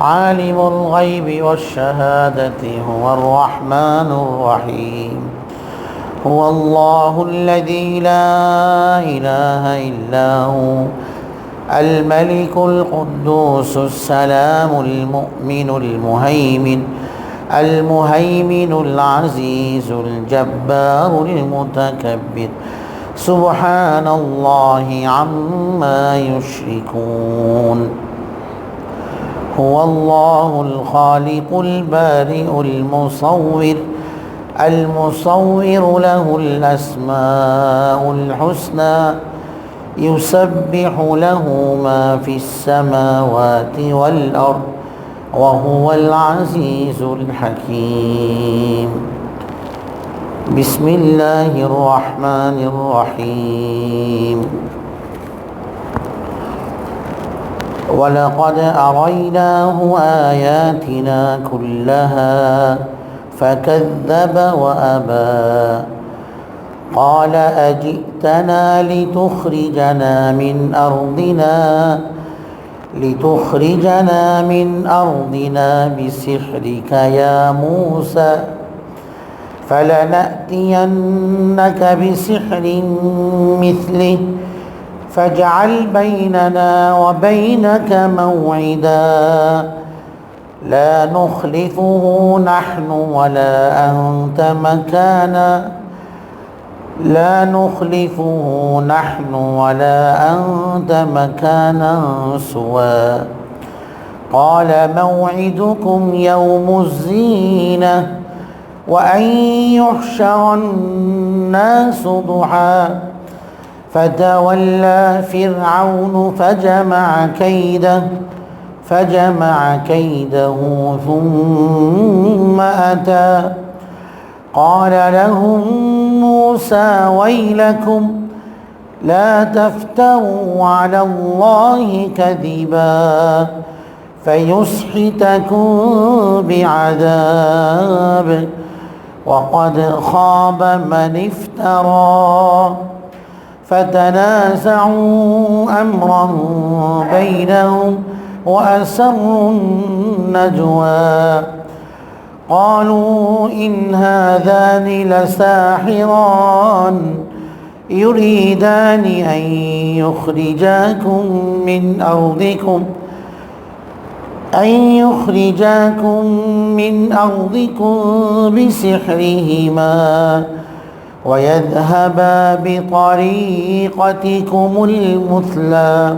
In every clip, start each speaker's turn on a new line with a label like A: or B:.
A: عالم الغيب والشهادة هو الرحمن الرحيم. هو الله الذي لا إله إلا هو الملك القدوس السلام المؤمن المهيمن المهيمن العزيز الجبار المتكبر. سبحان الله عما يشركون. هو الله الخالق البارئ المصور المصور له الأسماء الحسنى يسبح له ما في السماوات والأرض وهو العزيز الحكيم. بسم الله الرحمن الرحيم. ولقد أريناه آياتنا كلها فكذب وأبى. قال أجئتنا لتخرجنا من أرضنا لتخرجنا من أرضنا بسحرك يا موسى فلنأتينك بسحر مثله فاجعل بيننا وبينك موعدا. لا نخلفه نحن ولا أنت مكانا. لا نخلفه نحن ولا أنت مكانا سوى. قال موعدكم يوم الزينة وأن يحشر الناس ضحى. فتولى فرعون فجمع كيده فجمع كيده ثم أتى. قال لهم موسى ويلكم لا تفتروا على الله كذبا فيسحتكم بعذاب وقد خاب من افترى. فتنازعوا أمرا بينهم وأسروا النجوى. قالوا إن هذان لساحران يريدان أن يخرجاكم من أرضكم أن يخرجاكم من أرضكم بسحرهما. ويذهبا بطريقتكم المثلى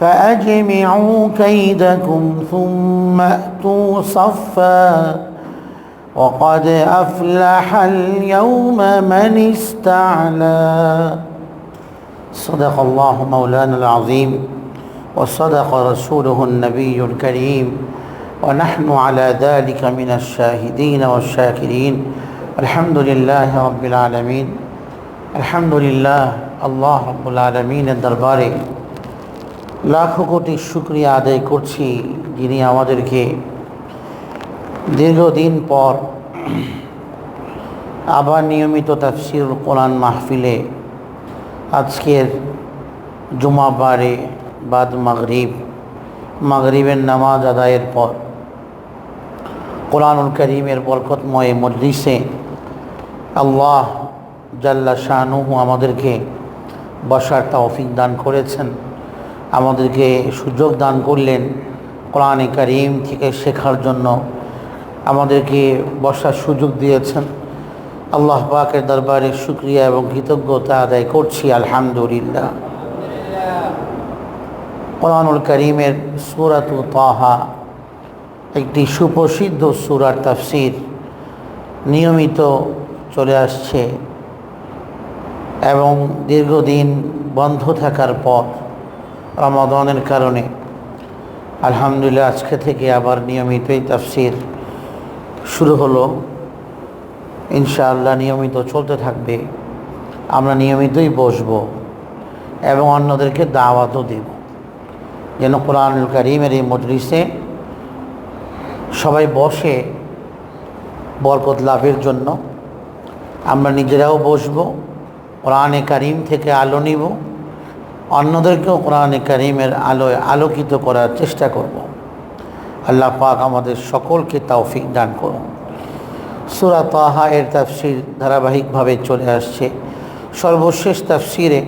A: فأجمعوا كيدكم ثم أتوا صفا وقد أفلح اليوم من استعلى. صدق الله مولانا العظيم وصدق رسوله النبي الكريم ونحن على ذلك من الشاهدين والشاكرين. الحمد لله رب العالمين الحمد لله আল্লাহ রব্বুল আলমিনের দরবারে লাখো কোটি শুক্রিয়া আদায় করছি যিনি আমাদেরকে দীর্ঘদিন পর আবার নিয়মিত তাফসিরুল কোরআন মাহফিলে আজকের জুমাবারে বাদ মাগরিব মাগরিবের নামাজ আদায়ের পর কোরআনুল করিমের বরকতময় মজলিসে আল্লাহ জাল্লা শাহনুহু আমাদেরকে বসার তৌফিক দান করেছেন, আমাদেরকে সুযোগ দান করলেন কোরআনে করিম থেকে শেখার জন্য। আমাদেরকে বসার সুযোগ দিয়েছেন। আল্লাহ পাকের দরবারে শুক্রিয়া এবং কৃতজ্ঞতা আদায় করছি, আলহামদুলিল্লাহ। কোরআনুল করিমের সুরাত তাহা একটি সুপ্রসিদ্ধ সুরার তাফসির, নিয়মিত চলে আসছে এবং দীর্ঘদিন বন্ধ থাকার পর রমাদনের কারণে। আলহামদুলিল্লাহ, আজকে থেকে আবার নিয়মিতই তাফসির শুরু হলো। ইনশাআল্লাহ নিয়মিত চলতে থাকবে। আমরা নিয়মিতই বসব এবং অন্যদেরকে দাওয়াতও দেব। যেন কোরআনুল করিমের এই মজলিসে সবাই বসে বরকত লাভের জন্য আমরা নিজেরাও বসবো, কোরআনে কারিম থেকে আলো নিব, অন্যদেরকেও কোরআনে করিমের আলোয় আলোকিত করার চেষ্টা করব। আল্লাহ পাক আমাদের সকলকে তৌফিক দান করুন। সুরা তাহা এর তাফসির ধারাবাহিকভাবে চলে আসছে। সর্বশেষ তাফসিরে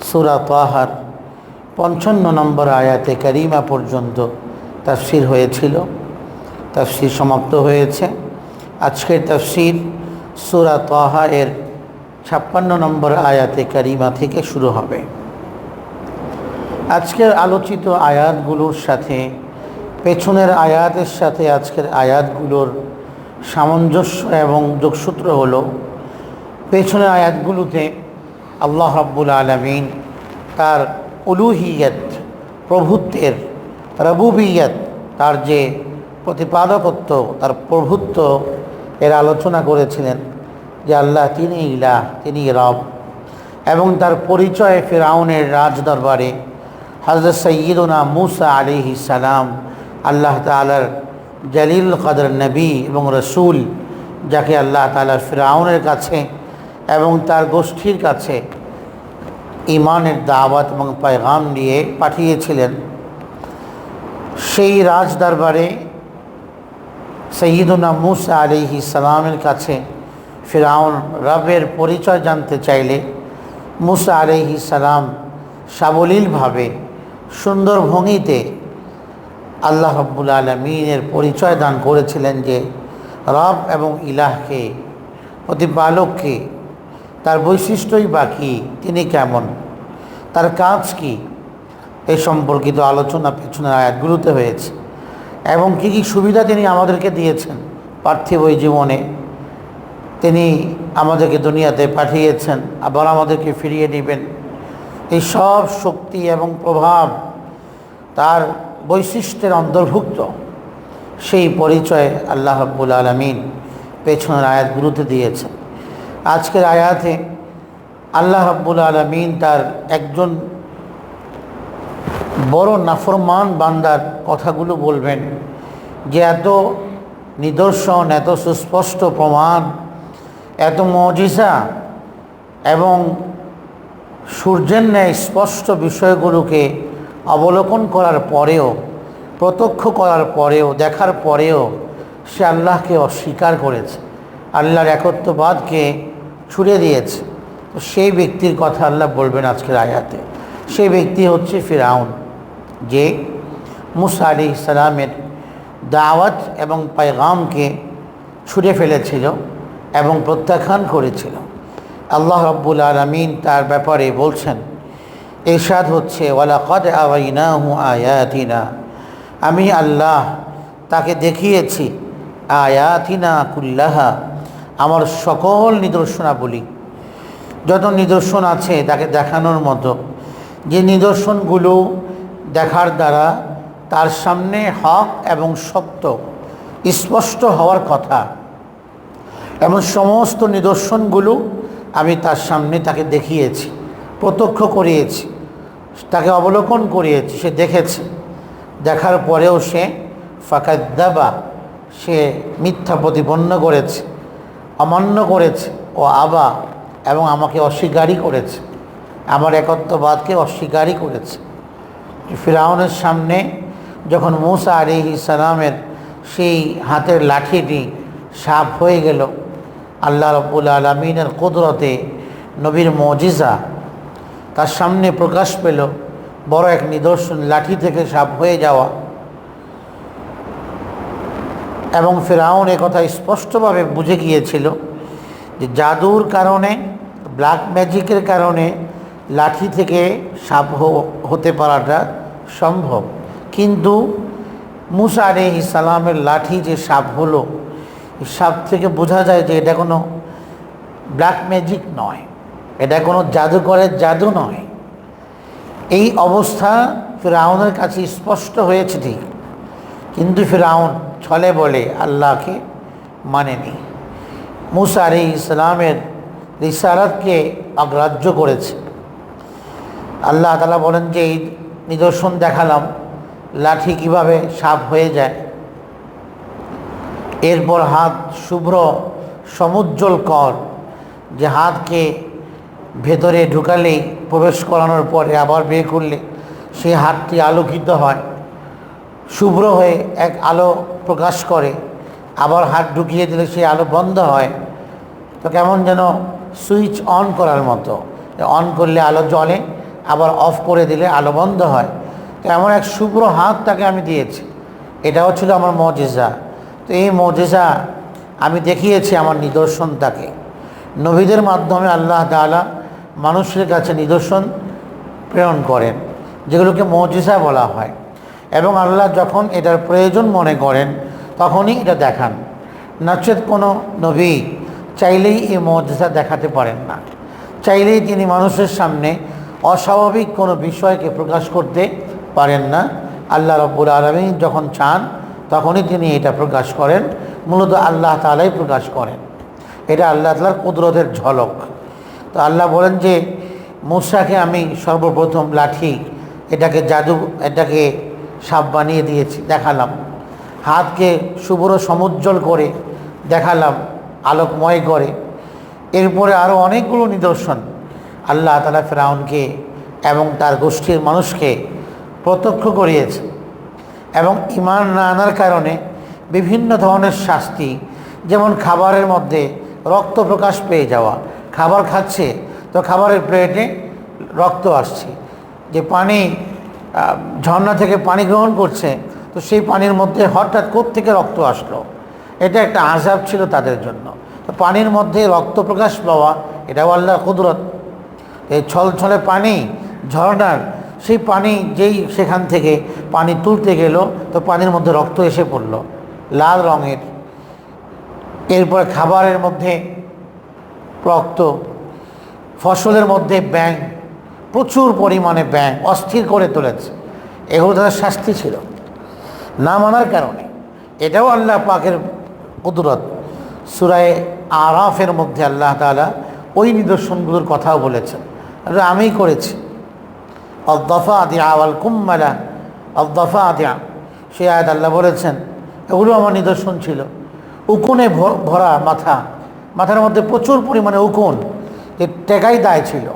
A: সুরা তাহার পঞ্চান্ন নম্বর আয়াতে কারিমা পর্যন্ত তাফসির হয়েছিল। তাফসির সমাপ্ত হয়েছে। আজকের তাফসির সুরা তাহা এর ছাপ্পান্ন নম্বর আয়াতে কারিমা থেকে শুরু হবে। আজকের আলোচিত আয়াতগুলোর সাথে, পেছনের আয়াতের সাথে আজকের আয়াতগুলোর সামঞ্জস্য এবং যোগসূত্র হল, পেছনের আয়াতগুলোতে আল্লাহ রাব্বুল আলমিন তার উলুহিয়ত, প্রভুত্বের রবুবিয়ত, তার যে প্রতিপাদকত্ব, তার প্রভুত্ব এর আলোচনা করেছিলেন যে আল্লাহ তিনি ইলাহ, তিনি রব। এবং তার পরিচয় ফেরাউনের রাজ রাজদরবারে হজরত সৈয়দনা মুসা আলিহি সালাম, আল্লাহ তালার জালিল কদর নবী এবং রসুল, যাকে আল্লাহ তালার ফেরাউনের কাছে এবং তার গোষ্ঠীর কাছে ইমানের দাওয়াত এবং পায়গাম নিয়ে পাঠিয়েছিলেন। সেই রাজ দরবারে সৈয়দুনা মুসা আলিহি সালামের কাছে ফেরাউন রবের পরিচয় জানতে চাইলে মুসা আলিহি সালাম সাবলীলভাবে সুন্দর ভঙ্গিতে আল্লাহ রব্বুল আলমিনের পরিচয় দান করেছিলেন যে রব এবং ইলাহকে, প্রতিপালককে, তার বৈশিষ্ট্যই বা কী, তিনি কেমন, তার কাজ কি, এ সম্পর্কিত আলোচনা পেছনের আয়াতগুলোতে হয়েছে। এবং কী কী সুবিধা তিনি আমাদেরকে দিয়েছেন? পার্থিব জীবনে। তিনি আমাদেরকে দুনিয়াতে পাঠিয়েছেন, আবার আমাদেরকে ফিরিয়ে নেবেন। এই সব শক্তি এবং প্রভাব তার বৈশিষ্ট্যের অন্তর্ভুক্ত। সেই পরিচয় আল্লাহ আব্বুল আলমিন পেছনের আয়াতগুলোতে দিয়েছেন। আজকের আয়াতে আল্লাহ আব্বুল আলমিন তার একজন বড় নাফরমান বান্দার কথাগুলো বলবেন যে এত নিদর্শন, এত সুস্পষ্ট প্রমাণ, এত মজিসা এবং সূর্যের ন্যায় স্পষ্ট বিষয়গুলোকে অবলোকন করার পরেও, প্রত্যক্ষ করার পরেও, দেখার পরেও সে আল্লাহকে অস্বীকার করেছে। আল্লাহর একত্ববাদকে ছুড়ে দিয়েছে। তো সেই ব্যক্তির কথা আল্লাহ বলবেন আজকের আয়াতে। সেই ব্যক্তি হচ্ছে ফিরাউন। যে মুসা আলি ইসলামের দাওয়াত এবং পায়গামকে ছুঁড়ে ফেলেছিল এবং প্রত্যাখ্যান করেছিল। আল্লাহ রব্বুল আলমিন তার ব্যাপারে বলছেন, এরশাদ হচ্ছে, ওয়ালাকদ আওয়াইনাহু আয়াতিনা। আমি আল্লাহ তাকে দেখিয়েছি, আয়াতিনা কুল্লাহা। আমার সকল নিদর্শনাবলী। যত নিদর্শন আছে তাকে দেখানোর মতো। যে নিদর্শনগুলো দেখার দ্বারা তার সামনে হক এবং সত্য স্পষ্ট হওয়ার কথা। এমন সমস্ত নিদর্শনগুলো আমি তার সামনে তাকে দেখিয়েছি, প্রত্যক্ষ করিয়েছি, তাকে অবলোকন করিয়েছি, সে দেখেছে। দেখার পরেও সে ফাঁকাদ্দাবা, সে মিথ্যা প্রতিপন্ন করেছে, অমান্য করেছে ও আবা এবং আমাকে অস্বীকারই করেছে। আমার একত্ববাদকে অস্বীকারই করেছে। ফিরাউনের সামনে যখন মুসা আলি সালামের সেই হাতের লাঠিটি সাপ হয়ে গেল, আল্লাহ রব্বুল আলমিনের কুদরতে নবীর মজিজা তার সামনে প্রকাশ পেল, বড় এক নিদর্শন লাঠি থেকে সাপ হয়ে যাওয়া। এবং ফেরাউন কথা স্পষ্টভাবে বুঝে গিয়েছিল যে জাদুর কারণে ব্ল্যাক ম্যাজিকের কারণে লাঠি থেকে সাপ হতে পারাটা সম্ভব। কিন্তু মুসা আলি ইসালামের লাঠি যে সাপ হলো সাপ থেকে বোঝা যায় যে এটা কোনো ব্ল্যাক ম্যাজিক নয়। এটা কোনো জাদুকরের জাদু নয়। এই অবস্থা ফেরাউনের কাছে স্পষ্ট হয়েছে ঠিক। কিন্তু ফেরাউন ছলে বলে, আল্লাহকে মানেনি মুসা আলি ইসলামের রিসারতকে অগ্রাহ্য করেছে। আল্লাহ তালা বলেন যে, এই নিদর্শন দেখালাম, লাঠি কীভাবে সাপ হয়ে যায়? এরপর হাত শুভ্র, সমুজ্জ্বল কর, যে হাতকে ভেতরে ঢুকালেই প্রবেশ করানোর পরে আবার বিয়ে করলে, সেই হাতটি আলোকিত হয়। শুভ্র হয়ে এক আলো প্রকাশ করে, আবার হাত ঢুকিয়ে দিলে সেই আলো বন্ধ হয়। তো কেমন যেন সুইচ অন করার মতো। অন করলে আলো জ্বলে আবার অফ করে দিলে আলো বন্ধ হয়। তো এমন এক শুভ্র হাত তাকে আমি দিয়েছি। এটাও ছিল আমার মজেজা। তো এই মজেজা আমি দেখিয়েছি আমার নিদর্শন তাকে। নবীদের মাধ্যমে আল্লাহ তাআলা মানুষের কাছে নিদর্শন প্রেরণ করেন, যেগুলোকে মজিজা বলা হয়। এবং আল্লাহ যখন এটার প্রয়োজন মনে করেন, তখনই এটা দেখান। নচেত কোনো নবী চাইলেই এই মজিজা দেখাতে পারেন না। চাইলেই তিনি মানুষের সামনে অস্বাভাবিক কোনো বিষয়কে প্রকাশ করতে পারেন না। আল্লাহ রব্বুল আলমী যখন চান, তখনই তিনি এটা প্রকাশ করেন। মূলত আল্লাহ তালাই প্রকাশ করেন। এটা আল্লাহ তালার কুদরতের ঝলক। তো আল্লাহ বলেন যে, মুসাকে আমি সর্বপ্রথম লাঠি, এটাকে জাদু, এটাকে সাপ বানিয়ে দিয়েছি, দেখালাম। হাতকে শুভ্র সমুজ্জ্বল করে দেখালাম, আলোকময় করে। এরপরে আরও অনেকগুলো নিদর্শন। আল্লাহ তালা ফেরাউনকে এবং তার গোষ্ঠীর মানুষকে প্রত্যক্ষ করিয়েছে এবং ইমান না আনার কারণে বিভিন্ন ধরনের শাস্তি, যেমন খাবারের মধ্যে রক্ত প্রকাশ পেয়ে যাওয়া, খাবার খাচ্ছে, তো খাবারের প্লেটে রক্ত আসছে। যে পানি ঝর্ণা থেকে পানি গ্রহণ করছে, তো সেই পানির মধ্যে হঠাৎ থেকে রক্ত আসলো? এটা একটা আজাব ছিল তাদের জন্য। তো পানির মধ্যে রক্ত প্রকাশ পাওয়া, এটাও আল্লাহর কুদরত। এই ছল ছলে পানি, ঝর্ণার, সেই পানি যেই সেখান থেকে পানি তুলতে গেল, তো পানির মধ্যে রক্ত এসে পড়ল, লাল রঙের। এরপর খাবারের মধ্যে রক্ত, ফসলের মধ্যে ব্যাং প্রচুর পরিমাণে ব্যাং অস্থির করে তুলেছে। এগুলো তাদের শাস্তি ছিল, না মানার কারণে। এটাও আল্লাহ পাকের কুদরত। সুরায় আরাফের মধ্যে আল্লাহ তাআলা ওই নিদর্শনগুলোর কথাও বলেছেন। এটা আমিই করেছি। অদ্দফা আদিয়া আওয়াল কুম্মালা অদ্দফা আদিয়া সে আয়াত আল্লাহ বলেছেন, এগুলো আমার নিদর্শন ছিল। উকুনে ভরা মাথা, মাথার মধ্যে প্রচুর পরিমাণে উকুন যে টেকাই দায় ছিল।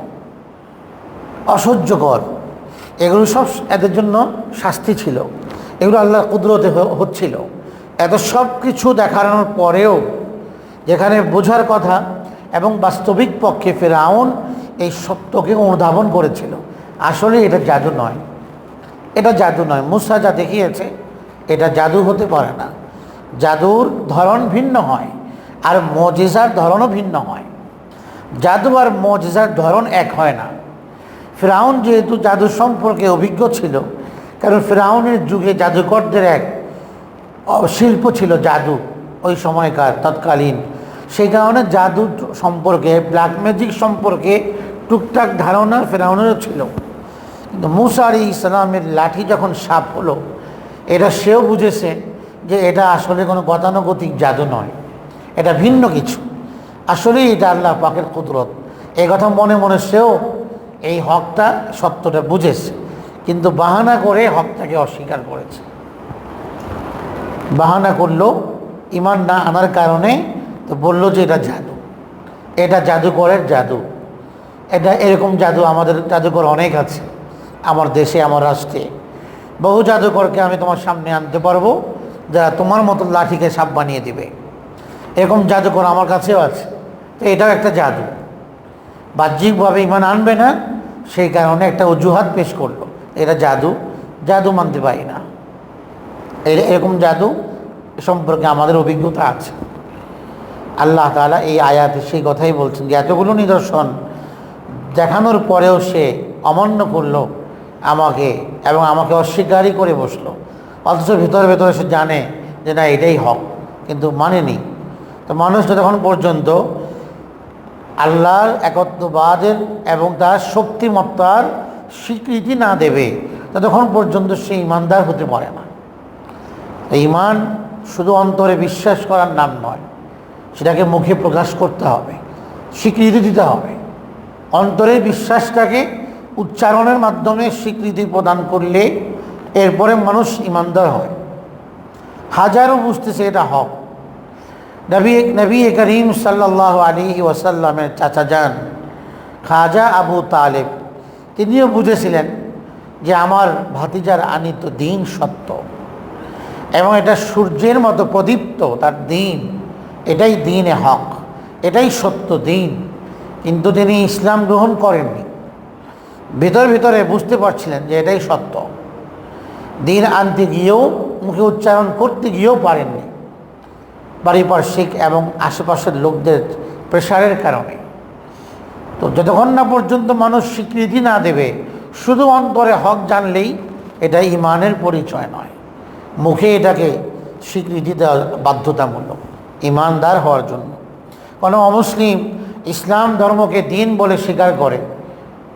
A: অসহ্যকর। এগুলো সব এদের জন্য শাস্তি ছিল। এগুলো আল্লাহর কুদরতে হচ্ছিল। এত সব কিছু দেখানোর পরেও যেখানে বোঝার কথা এবং বাস্তবিক পক্ষে ফেরাউন এই সত্যকে অনুধাবন করেছিল। আসলে এটা জাদু নয়। এটা জাদু নয়। মুসা যা দেখিয়েছে, এটা জাদু হতে পারে না। জাদুর ধরন ভিন্ন হয় আর মজেজার ধরনও ভিন্ন হয়। জাদু আর মজেজার ধরন এক হয় না। ফেরাউন যেহেতু জাদু সম্পর্কে অভিজ্ঞ ছিল, কারণ ফেরাউনের যুগে জাদুকরদের এক শিল্প ছিল জাদু, ওই সময়কার তৎকালীন। সেই কারণে জাদু সম্পর্কে ব্ল্যাক ম্যাজিক সম্পর্কে টুকটাক ধারণা ফেরাউনেরও ছিল। কিন্তু মুসা ইসলামের লাঠি যখন সাপ হলো, এটা সেও বুঝেছে যে এটা আসলে কোনো গতানুগতিক জাদু নয়। এটা ভিন্ন কিছু। আসলেই এটা আল্লাহ পাকের কুদরত। এই কথা মনে মনে সেও এই হকটা, সত্যটা বুঝেছে। কিন্তু বাহানা করে হকটাকে অস্বীকার করেছে। বাহানা করল, ইমান না আনার কারণে তো বলল যে এটা জাদু। এটা জাদুকরের জাদু। এটা এরকম জাদু আমাদের জাদুকর অনেক আছে। আমার দেশে, আমার রাষ্ট্রে। বহু জাদুঘরকে আমি তোমার সামনে আনতে পারব, যারা তোমার মতো লাঠিকে সাপ বানিয়ে দিবে। এরকম জাদুকর আমার কাছেও আছে। তো এটাও একটা জাদু। বাহ্যিকভাবে ইমান আনবে না, সেই কারণে একটা অজুহাত পেশ করল। এটা জাদু। জাদু মানতে পারি না। এর- এরকম জাদু সম্পর্কে আমাদের অভিজ্ঞতা আছে। আল্লাহ তাআলা এই আয়াতে সেই কথাই বলছেন যে, এতগুলো নিদর্শন দেখানোর পরেও সে অমান্য করল আমাকে এবং আমাকে অস্বীকারই করে বসল। অথচ ভেতরে ভেতরে সে জানে যে না, এটাই হক, কিন্তু মানেনি। তো মানুষ যতক্ষণ পর্যন্ত আল্লাহর একত্ববাদের এবং তার শক্তিমত্তার স্বীকৃতি না দেবে ততক্ষণ পর্যন্ত সে ইমানদার হতে পারে না। ইমান শুধু অন্তরে বিশ্বাস করার নাম নয়, সেটাকে মুখে প্রকাশ করতে হবে, স্বীকৃতি দিতে হবে। অন্তরে বিশ্বাসটাকে উচ্চারণের মাধ্যমে স্বীকৃতি প্রদান করলে এরপরে মানুষ ইমানদার হয়। হাজারো বুঝতেছে এটা হক। নবী নবী করিম সাল্লাহ আলী ওয়াসাল্লামের চাচা যান খাজা আবু তালেব। তিনিও বুঝেছিলেন যে আমার ভাতিজার আনিত দিন সত্য এবং এটা সূর্যের মতো প্রদীপ্ত, তার দিন। এটাই দিনে হক, এটাই সত্য দিন। কিন্তু তিনি ইসলাম গ্রহণ করেননি। ভিতর ভিতরে বুঝতে পারছিলেন যে এটাই সত্য। দিন আনতে গিয়েও মুখে উচ্চারণ করতে গিয়েও পারেননি। পারিপার্শ্বিক এবং আশেপাশের লোকদের প্রেশারের কারণে। তো যতক্ষণ না পর্যন্ত মানুষ স্বীকৃতি না দেবে, শুধু অন্তরে হক জানলেই এটা ইমানের পরিচয় নয়। মুখে এটাকে স্বীকৃতি দেওয়া বাধ্যতামূলক, ইমানদার হওয়ার জন্য। কোনো অমুসলিম ইসলাম ধর্মকে দিন বলে স্বীকার করে,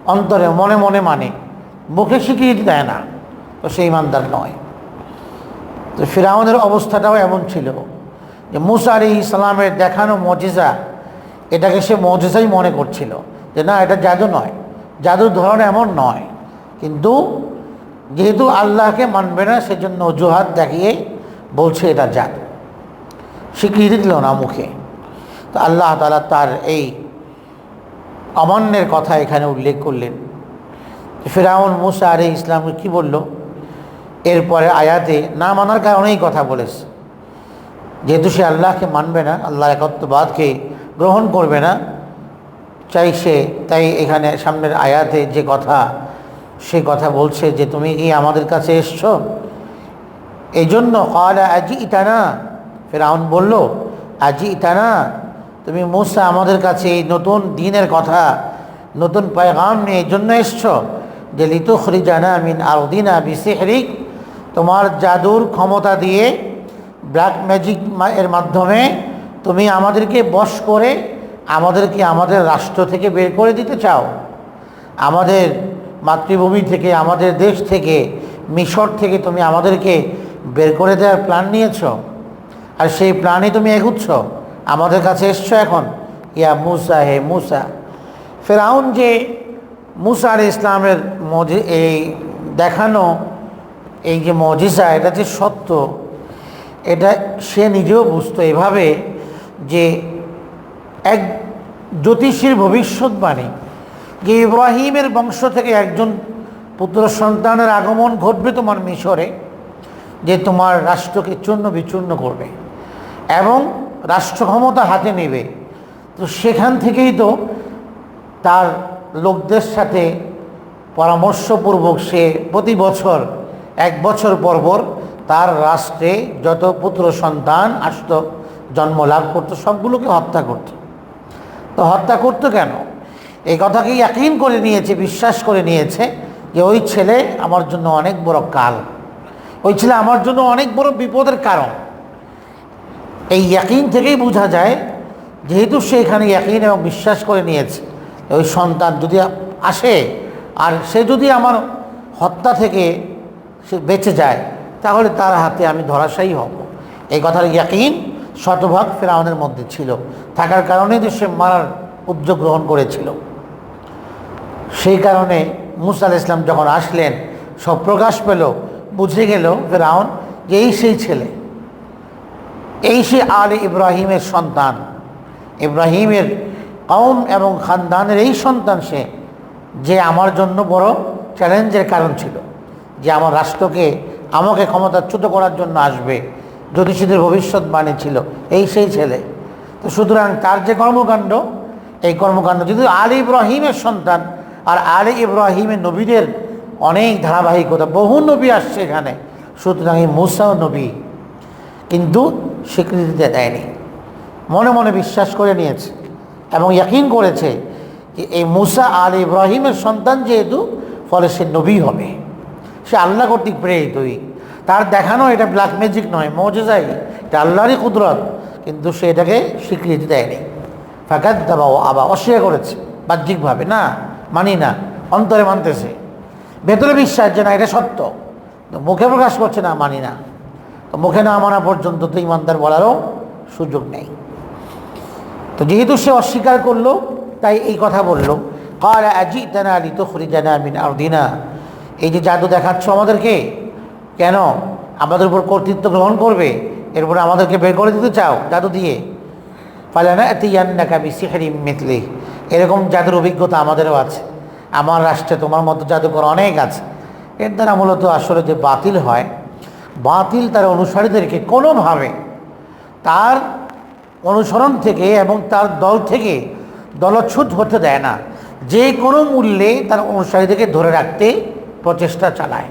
A: অন্তরে মনে মনে মানে মুখে স্বীকৃতি দেয় না, তো সেই ইমানদার নয়। তো ফিরাউনের অবস্থাটাও এমন ছিল যে মুসা আলি ইসলামের দেখানো মজিজা, এটাকে সে মজিজাই মনে করছিল যে না, এটা জাদু নয়, জাদুর ধরন এমন নয়। কিন্তু যেহেতু আল্লাহকে মানবে না, সেজন্য অজুহাত দেখিয়ে বলছে এটা জাদু। স্বীকৃতি দিল না মুখে। তো আল্লাহ তালা তার এই অমান্যের কথা এখানে উল্লেখ করলেন। ফেরাউন মুসা আরে ইসলামকে কী বলল? এরপরে আয়াতে, না মানার কারণেই কথা বলেছে। যেহেতু সে আল্লাহকে মানবে না আল্লাহ একত্ববাদকে গ্রহণ করবে না চাই সে, তাই এখানে সামনের আয়াতে যে কথা, সে কথা বলছে যে, তুমি কি আমাদের কাছে এসছো? এই জন্য কলা আজি ইটানা ফেরাউন বলল আজি ইটানা তুমি মুসা আমাদের কাছে এই নতুন দিনের কথা, নতুন পায়গাম নিয়ে এই জন্য এসছো যে লিতু খরিজানা মিন আরদিনা বিশেহরিক তোমার জাদুর ক্ষমতা দিয়ে ব্ল্যাক ম্যাজিক এর মাধ্যমে তুমি আমাদেরকে বশ করে আমাদেরকে আমাদের রাষ্ট্র থেকে বের করে দিতে চাও। আমাদের মাতৃভূমি থেকে, আমাদের দেশ থেকে, মিশর থেকে তুমি আমাদেরকে বের করে দেওয়ার প্ল্যান নিয়েছ। আর সেই প্ল্যানে তুমি এগুচ্ছ। আমাদের কাছে এসছো এখন? ইয়া মুসা, হে মুসা। ফেরাউন যে মুসা ইসলামের মজি, এই দেখানো এই যে মজিসা এটা যে সত্য, এটা সে নিজেও বুঝতো এভাবে যে এক জ্যোতিষীর ভবিষ্যৎবাণী। যে ইব্রাহিমের বংশ থেকে একজন পুত্র সন্তানের আগমন ঘটবে তোমার মিশরে, যে তোমার রাষ্ট্রকে চূর্ণ বিচূর্ণ করবে। এবং রাষ্ট্র ক্ষমতা হাতে নেবে। তো সেখান থেকেই তো তার লোকদের সাথে পরামর্শপূর্বক সে প্রতি বছর, এক বছর পর পর তার রাষ্ট্রে যত পুত্র সন্তান আসত, জন্ম লাভ করতো, সবগুলোকে হত্যা করত। তো হত্যা করতো কেন? এই কথাকে ইয়াকিন করে নিয়েছে, বিশ্বাস করে নিয়েছে যে ওই ছেলে আমার জন্য অনেক বড় কাল। ওই ছেলে আমার জন্য অনেক বড় বিপদের কারণ। এই ইয়াকিন থেকেই বোঝা যায়, যেহেতু সে এখানে ইয়াকিন এবং বিশ্বাস করে নিয়েছে, ওই সন্তান যদি আসে, আর সে যদি আমার হত্যা থেকে সে বেঁচে যায়, তাহলে তার হাতে আমি ধরাশায়ী হব। এই কথার ইয়াকিন শতভাগ ফেরাউনের মধ্যে ছিল। থাকার কারণেই যে সে মারার উদ্যোগ গ্রহণ করেছিল। সেই কারণে মুসা আল ইসলাম যখন আসলেন, সব প্রকাশ পেল, বুঝে গেল ফেরাউন যে এই সেই ছেলে। এই সে আলী ইব্রাহিমের সন্তান। ইব্রাহিমের কৌম এবং খানদানের এই সন্তান সে, যে আমার জন্য বড় চ্যালেঞ্জের কারণ ছিল, যে আমার রাষ্ট্রকে, আমাকে ক্ষমতাচ্যুত করার জন্য আসবে, জ্যোতিষীদের ভবিষ্যৎবাণী ছিল এই সেই ছেলে। তো সুতরাং তার যে কর্মকাণ্ড, এই কর্মকাণ্ড যদি আলী ইব্রাহিমের সন্তান আর আলী ইব্রাহিমের নবীদের অনেক ধারাবাহিকতা, বহু নবী আসছে এখানে। সুতরাং এই মুসাও নবী কিন্তু স্বীকৃতিতে দেয়নি। মনে মনে বিশ্বাস করে নিয়েছে এবং ইয়াকিন করেছে যে এই মুসা আল ইব্রাহিমের সন্তান যেহেতু, ফলে সে নবী হবে। সে আল্লাহ কর্তৃক প্রেরিতই তার দেখানো এটা ব্ল্যাক ম্যাজিক নয়, মজেজাই। এটা আল্লাহরই কুদরত, কিন্তু সে এটাকে স্বীকৃতি দেয়নি। ফাঁকাত দাবাও আবার অস্বীকার করেছে, বাহ্যিকভাবে। না, মানি না, অন্তরে মানতেছে। ভেতরে বিশ্বাস যে না, এটা সত্য। মুখে প্রকাশ করছে না, মানি না। মুখে না মানা পর্যন্ত তো ইমানদার বলারও সুযোগ নেই। তো যেহেতু সে অস্বীকার করল, তাই এই কথা বলল। কাল আজি তানা আলি তো খরিজানা মিন আরদিনা। এই যে জাদু দেখাচ্ছ আমাদেরকে, কেন? আমাদের উপর কর্তৃত্ব গ্রহণ করবে? এরপরে আমাদেরকে বের করে দিতে চাও জাদু দিয়ে? ফালানা এতিয়ান্না কাবি সিহারি মিতলি এরকম জাদুর অভিজ্ঞতা আমাদেরও আছে। আমার রাষ্ট্রে তোমার মতো জাদুকর অনেক আছে। এর দ্বারা মূলত আসলে যে বাতিল হয় বাতিল তার অনুসারীদেরকে কোনোভাবে তার অনুসরণ থেকে এবং তার দল থেকে দলচ্ছুত হতে দেয় না। যে কোনো মূল্যে তার অনুসারীদেরকে ধরে রাখতে প্রচেষ্টা চালায়।